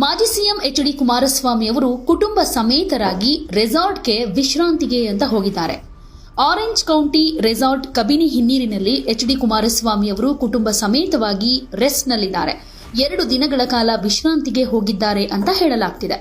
ಮಾಜಿ CM H D Kumaraswamy ಅವರು ಕುಟುಂಬ ಸಮೇತರಾಗಿ ರೆಸಾರ್ಟ್ಗೆ ವಿಶ್ರಾಂತಿಗೆ ಅಂತ ಹೋಗಿದ್ದಾರೆ. ಆರೆಂಜ್ ಕೌಂಟಿ ರೆಸಾರ್ಟ್ ಕಬಿನಿ ಹಿನ್ನೀರಿನಲ್ಲಿ ಎಚ್ ಡಿ ಕುಮಾರಸ್ವಾಮಿ ಅವರು ಕುಟುಂಬ ಸಮೇತವಾಗಿ ರೆಸ್ಟ್ನಲ್ಲಿದ್ದಾರೆ. ಎರಡು ದಿನಗಳ ಕಾಲ ವಿಶ್ರಾಂತಿಗೆ ಹೋಗಿದ್ದಾರೆ ಅಂತ ಹೇಳಲಾಗ್ತಿದೆ.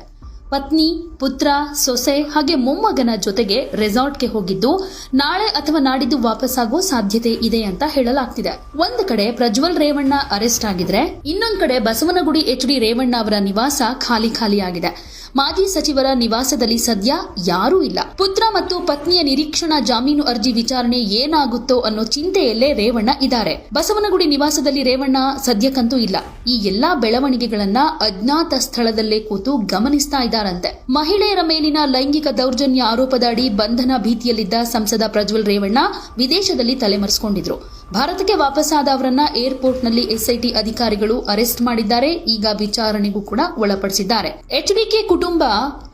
ಪತ್ನಿ, ಪುತ್ರ, ಸೊಸೆ ಹಾಗೆ ಮೊಮ್ಮಗನ ಜೊತೆಗೆ ರೆಸಾರ್ಟ್ಗೆ ಹೋಗಿದ್ದು, ನಾಳೆ ಅಥವಾ ನಾಡಿದ್ದು ವಾಪಸ್ಸಾಗೋ ಸಾಧ್ಯತೆ ಇದೆ ಅಂತ ಹೇಳಲಾಗ್ತಿದೆ. ಒಂದು ಕಡೆ ಪ್ರಜ್ವಲ್ ರೇವಣ್ಣ ಅರೆಸ್ಟ್ ಆಗಿದ್ರೆ, ಇನ್ನೊಂದು ಕಡೆ ಬಸವನಗುಡಿ ಎಚ್ ಡಿ ರೇವಣ್ಣ ಅವರ ನಿವಾಸ ಖಾಲಿ ಖಾಲಿಯಾಗಿದೆ. ಮಾಜಿ ಸಚಿವರ ನಿವಾಸದಲ್ಲಿ ಸದ್ಯ ಯಾರೂ ಇಲ್ಲ. ಪುತ್ರ ಮತ್ತು ಪತ್ನಿಯ ನಿರೀಕ್ಷಣಾ ಜಾಮೀನು ಅರ್ಜಿ ವಿಚಾರಣೆ ಏನಾಗುತ್ತೋ ಅನ್ನೋ ಚಿಂತೆಯಲ್ಲೇ ರೇವಣ್ಣ ಇದ್ದಾರೆ. ಬಸವನಗುಡಿ ನಿವಾಸದಲ್ಲಿ ರೇವಣ್ಣ ಸದ್ಯಕ್ಕಂತೂ ಇಲ್ಲ. ಈ ಎಲ್ಲಾ ಬೆಳವಣಿಗೆಗಳನ್ನ ಅಜ್ಞಾತ ಸ್ಥಳದಲ್ಲೇ ಕೂತು ಗಮನಿಸ್ತಾ ಇದ್ದಾರಂತೆ. ಮಹಿಳೆಯರ ಮೇಲಿನ ಲೈಂಗಿಕ ದೌರ್ಜನ್ಯ ಆರೋಪದ ಅಡಿ ಬಂಧನ ಭೀತಿಯಲ್ಲಿದ್ದ ಸಂಸದ ಪ್ರಜ್ವಲ್ ರೇವಣ್ಣ ವಿದೇಶದಲ್ಲಿ ತಲೆಮರೆಸಿಕೊಂಡಿದ್ರು. ಭಾರತಕ್ಕೆ ವಾಪಸ್ಸಾದ ಅವರನ್ನ ಏರ್ಪೋರ್ಟ್ನಲ್ಲಿ ಎಸ್ಐಟಿ ಅಧಿಕಾರಿಗಳು ಅರೆಸ್ಟ್ ಮಾಡಿದ್ದಾರೆ. ಈಗ ವಿಚಾರಣೆಗೂ ಕೂಡ ಒಳಪಡಿಸಿದ್ದಾರೆ. ಎಚ್ಡಿಕೆ ಕುಟುಂಬ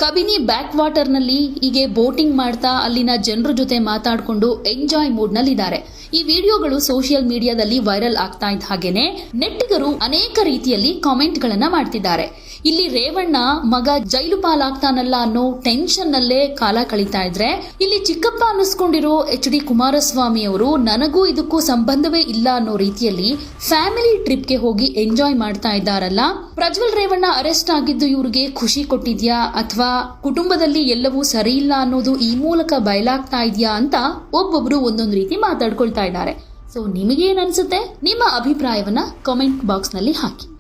ಕಬಿನಿ ಬ್ಯಾಕ್ ವಾಟರ್ನಲ್ಲಿ ಹೀಗೆ ಬೋಟಿಂಗ್ ಮಾಡ್ತಾ ಅಲ್ಲಿನ ಜನರ ಜೊತೆ ಮಾತಾಡಿಕೊಂಡು ಎಂಜಾಯ್ ಮೂಡ್ನಲ್ಲಿದ್ದಾರೆ. ಈ ವಿಡಿಯೋಗಳು ಸೋಷಿಯಲ್ ಮೀಡಿಯಾದಲ್ಲಿ ವೈರಲ್ ಆಗ್ತಾ ಇದ್ದ ಹಾಗೇನೆ ನೆಟ್ಟಿಗರು ಅನೇಕ ರೀತಿಯಲ್ಲಿ ಕಾಮೆಂಟ್ಗಳನ್ನ ಮಾಡ್ತಿದ್ದಾರೆ. ಇಲ್ಲಿ ರೇವಣ್ಣ ಮಗ ಜೈಲು ಪಾಲಾಗ್ತಾನಲ್ಲ ಅನ್ನೋ ಟೆನ್ಷನ್ ನಲ್ಲೇ ಕಾಲ ಕಳೀತಾ ಇದ್ರೆ, ಇಲ್ಲಿ ಚಿಕ್ಕಪ್ಪ ಅನ್ನಿಸ್ಕೊಂಡಿರೋ ಎಚ್ ಡಿ ಕುಮಾರಸ್ವಾಮಿ ಅವರು, ನನಗೂ ಇದಕ್ಕೂ ಸಂಬಂಧವೇ ಇಲ್ಲ ಅನ್ನೋ ರೀತಿಯಲ್ಲಿ ಫ್ಯಾಮಿಲಿ ಟ್ರಿಪ್ಗೆ ಹೋಗಿ ಎಂಜಾಯ್ ಮಾಡ್ತಾ ಇದ್ದಾರಲ್ಲ. ಪ್ರಜ್ವಲ್ ರೇವಣ್ಣ ಅರೆಸ್ಟ್ ಆಗಿದ್ದು ಇವ್ರಿಗೆ ಖುಷಿ ಕೊಟ್ಟಿದ್ಯಾ? ಅಥವಾ ಕುಟುಂಬದಲ್ಲಿ ಎಲ್ಲವೂ ಸರಿ ಇಲ್ಲ ಅನ್ನೋದು ಈ ಮೂಲಕ ಬಯಲಾಗ್ತಾ ಇದೆಯಾ ಅಂತ ಒಬ್ಬೊಬ್ರು ಒಂದೊಂದು ರೀತಿ ಮಾತಾಡ್ಕೊಳ್ತಾ ಇದ್ದಾರೆ. ಸೊ ನಿಮಗೇನ್ ಅನ್ಸುತ್ತೆ? ನಿಮ್ಮ ಅಭಿಪ್ರಾಯವನ್ನ ಕಾಮೆಂಟ್ ಬಾಕ್ಸ್ನಲ್ಲಿ ಹಾಕಿ.